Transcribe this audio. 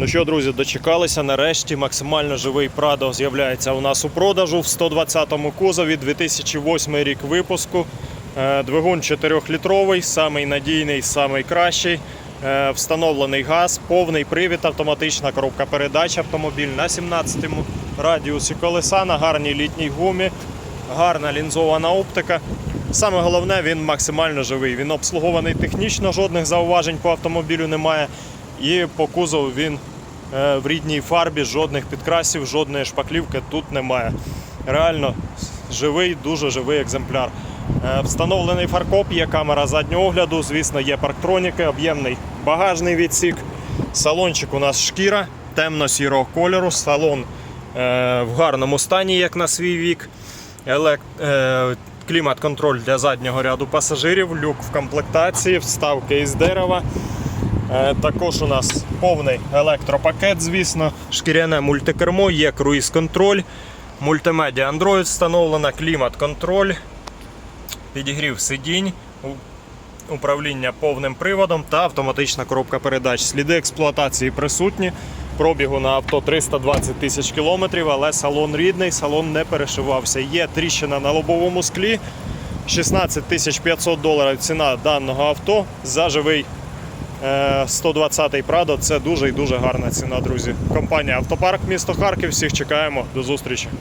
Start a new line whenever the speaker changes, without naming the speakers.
Ну що, друзі, дочекалися. Нарешті максимально живий Прадо з'являється у нас у продажу в 120-му кузові, 2008 рік випуску. Е, Двигун 4-літровий, самий надійний, самий кращий. Е, Встановлений газ, повний привід, автоматична коробка передач автомобіль на 17-му радіусі колеса, на гарній літній гумі, гарна лінзована оптика. Саме головне, він максимально живий. Він обслугований технічно, жодних зауважень по автомобілю немає. І по кузову він е, в рідній фарбі, жодних підкрасів, жодної шпаклівки тут немає. Реально живий, дуже живий екземпляр. Е, Встановлений фаркоп, є камера заднього огляду, звісно, є парктроніки, об'ємний багажний відсік. Салончик у нас шкіра темно-сірого кольору. Салон е, в гарному стані, як на свій вік. Елек... Е, клімат-контроль для заднього ряду пасажирів, люк в комплектації, вставки із дерева. Е, Також у нас повний електропакет, звісно, шкіряне мультикермо, є круїз-контроль, мультимедіа Android встановлена, клімат-контроль, підігрів сидінь, управління повним приводом та автоматична коробка передач. Сліди експлуатації присутні. Пробігу на авто 320 тисяч кілометрів, але салон рідний, салон не перешивався. Є тріщина на лобовому склі. 16 тисяч 500 доларів ціна даного авто за живий 120-й Прадо. Це дуже і дуже гарна ціна, друзі. Компанія Автопарк, місто Харків. Всіх чекаємо. До зустрічі.